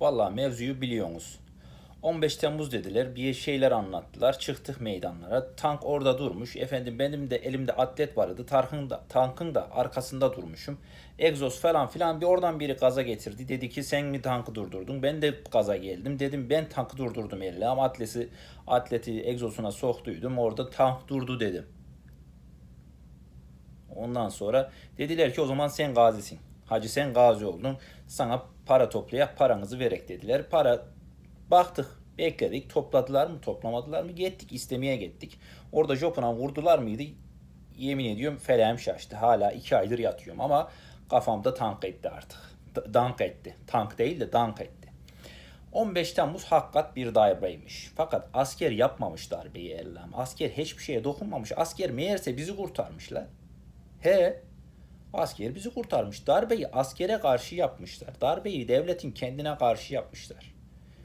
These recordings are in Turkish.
Vallahi mevzuyu biliyorsunuz. 15 Temmuz dediler, bir şeyler anlattılar. Çıktık meydanlara. Tank orada durmuş. Efendim benim de elimde atlet vardı. Tankın da, tankın da arkasında durmuşum. Egzoz falan filan bir oradan biri gaza getirdi. Dedi ki sen mi tankı durdurdun? Ben de gaza geldim. Dedim ben tankı durdurdum elle ama atleti, atleti egzosuna soktuydum. Orada tank durdu dedim. Ondan sonra dediler ki o zaman sen gazisin. Hacı sen gazi oldun. Sana para toplayak paranızı verek dediler. Para baktık bekledik topladılar mı toplamadılar mı gittik istemeye gittik. Orada Jopuna vurdular mıydı? Yemin ediyorum feleğim şaştı. Hala iki aydır yatıyorum ama kafamda tank etti artık. D- dank etti. Tank değil de dank etti. 15 Temmuz hakikat bir darbeymiş. Fakat asker yapmamış darbeyi Ellem. Asker hiçbir şeye dokunmamış. Asker meğerse bizi kurtarmışlar. He. Asker bizi kurtarmış. Darbeyi askere karşı yapmışlar. Darbeyi devletin kendine karşı yapmışlar.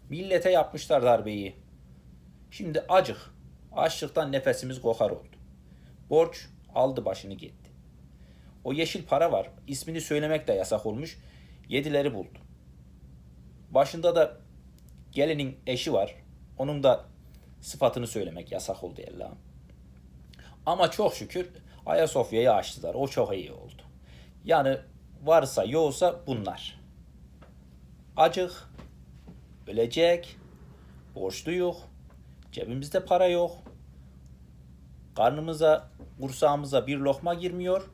Millete yapmışlar darbeyi. Şimdi acık. Açlıktan nefesimiz kokar oldu. Borç aldı başını gitti. O yeşil para var. İsmini söylemek de yasak olmuş. Yedileri buldu. Başında da gelinin eşi var. Onun da sıfatını söylemek yasak oldu Allah'ım. Ama çok şükür Ayasofya'yı açtılar. O çok iyi oldu. Yani varsa yoksa bunlar. Acık, ölecek, borçlu yok, cebimizde para yok. Karnımıza, kursağımıza bir lokma girmiyor.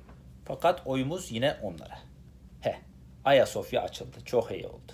Fakat oyumuz yine onlara. He, Ayasofya açıldı. Çok iyi oldu.